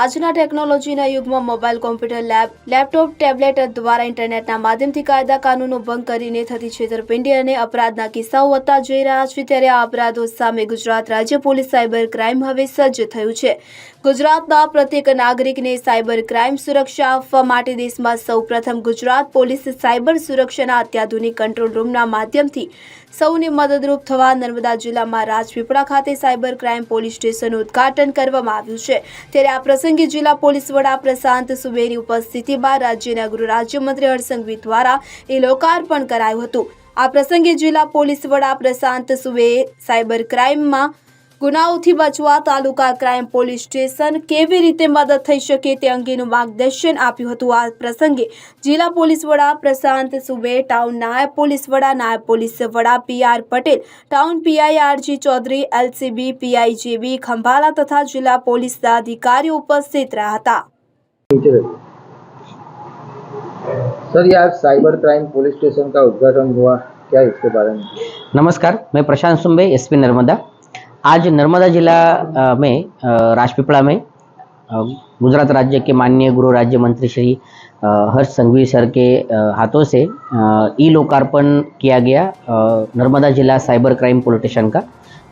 આજના ટેકનોલોજીના યુગમાં mobile, computer, lab, laptop, tablet દ્વારા ઇન્ટરનેટના માધ્યમથી કાયદા કાનૂનો ભંગ કરીને થતી છેતરપિંડી અને અપરાધના કિસ્સાઓ વધતા જઈ રહ્યા છે, ત્યારે આ અપરાધો સામે ગુજરાત રાજ્ય પોલીસ સાયબર ક્રાઇમ હવે સજ્જ થયું છે. ગુજરાતના પ્રત્યેક નાગરિકને સાયબર ક્રાઇમ સુરક્ષા આપવા માટે દેશમાં સૌપ્રથમ ગુજરાત પોલીસ સાયબર સુરક્ષાના અત્યાધુનિક કંટ્રોલ રૂમના માધ્યમથી સૌને મદદરૂપ થવા નર્મદા જિલ્લામાં રાજપીપળા ખાતે સાયબર ક્રાઇમ પોલીસ સ્ટેશનનું ઉદ્ઘાટન કરવામાં આવ્યું છે. ત્યારે આ પ્રસંગે જિલ્લા પોલીસ વડા પ્રશાંત સુબેની ઉપસ્થિતિમાં રાજ્યના ગૃહ રાજ્યમંત્રી હર્ષંઘવી દ્વારા એ લોકાર્પણ કરાયું હતું. આ પ્રસંગે જિલ્લા પોલીસ વડા પ્રશાંત સુબેએ સાયબર ક્રાઇમમાં ગુનાઓથી બચવા તાલુકા ક્રાઇમ પોલીસ સ્ટેશન કેવી રીતે મદદ થઈ શકે તે અંગેનું માર્ગદર્શન આપ્યું હતું આ પ્રસંગે જિલ્લા પોલીસ વડા પ્રશાંત સુબે ટાઉન નાયબ પોલીસ વડા નાયબ પોલીસ વડા PR Patel town PI RG Chaudhary LCB PI JB Khambhala તથા જિલ્લા પોલીસના અધિકારીઓ ઉપસ્થિત રહ્યા હતા नीचे रखिए। सर ये आज साइबर क्राइम पुलिस स्टेशन का उद्घाटन हुआ क्या इसके बारे में नमस्कार मैं प्रशांत सुम्बे एसपी नर्मदा आज नर्मदा जिला में राजपीपला में गुजरात राज्य के माननीय गृह राज्य मंत्री श्री हर्ष संघवी सर के हाथों से ई लोकार्पण किया गया नर्मदा जिला साइबर क्राइम पुलिस स्टेशन का।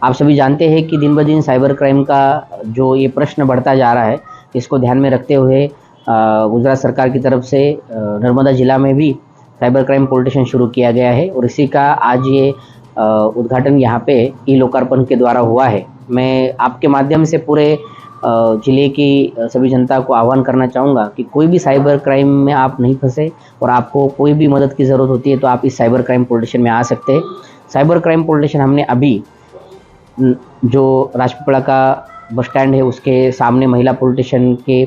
आप सभी जानते हैं कि दिन ब दिन साइबर क्राइम का जो ये प्रश्न बढ़ता जा रहा है, इसको ध्यान में रखते हुए गुजरात सरकार की तरफ़ से नर्मदा जिला में भी साइबर क्राइम पुलिस स्टेशन शुरू किया गया है और इसी का आज ये उद्घाटन यहाँ पे ई लोकार्पण के द्वारा हुआ है। मैं आपके माध्यम से पूरे ज़िले की सभी जनता को आह्वान करना चाहूँगा कि कोई भी साइबर क्राइम में आप नहीं फंसे और आपको कोई भी मदद की ज़रूरत होती है तो आप इस साइबर क्राइम पुलिस स्टेशन में आ सकते हैं। साइबर क्राइम पुलिस स्टेशन हमने अभी जो राजपीपला का बस स्टैंड है उसके सामने महिला पुलिस स्टेशन के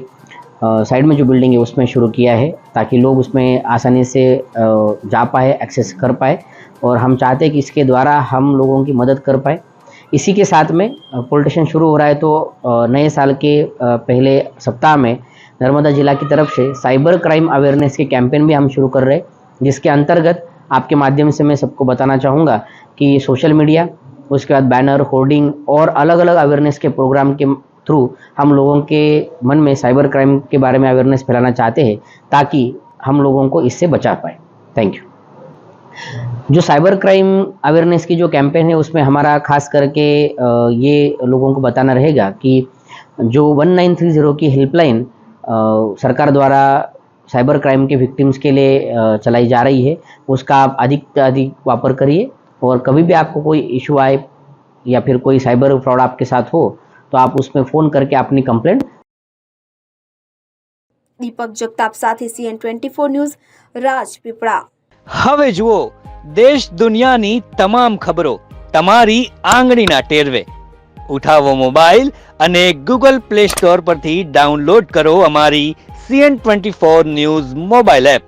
साइड में जो बिल्डिंग है, उसमें शुरू किया है, ताकि लोग उसमें आसानी से जा पाए एक्सेस कर पाए, और हम चाहते हैं कि इसके द्वारा हम लोगों की मदद कर पाए। इसी के साथ में पुलिस स्टेशन शुरू हो रहा है तो नए साल के पहले सप्ताह में नर्मदा जिला की तरफ़ से साइबर क्राइम अवेयरनेस के कैंपेन भी हम शुरू कर रहे हैं, जिसके अंतर्गत आपके माध्यम से मैं सबको बताना चाहूँगा कि सोशल मीडिया उसके बाद बैनर होर्डिंग और अलग अलग अवेयरनेस के प्रोग्राम के थ्रू हम लोगों के मन में साइबर क्राइम के बारे में अवेयरनेस फैलाना चाहते हैं, ताकि हम लोगों को इससे बचा पाए। थैंक यू जो साइबर क्राइम अवेयरनेस की जो कैंपेन है, उसमें हमारा खास करके ये लोगों को बताना रहेगा कि जो 1930 की हेल्पलाइन सरकार द्वारा साइबर क्राइम के विक्टिम्स के लिए चलाई जा रही है, उसका आप अधिक अधिक वापर करिए, और कभी भी आपको कोई इशू आए, या फिर कोई साइबर फ्रॉड आपके साथ हो तो आप उसमें फ़ोन करके अपनी कंप्लेंट દીપક જગતાપ સાથે CN twenty four news Rajpipla હવે જુઓ દેશ દુનિયાની તમામ ખબરો તમારી આંગળીના ટેરવે ઉઠાવો મોબાઈલ અને ગૂગલ પ્લે સ્ટોર પરથી ડાઉનલોડ કરો અમારી CN twenty four news mobile app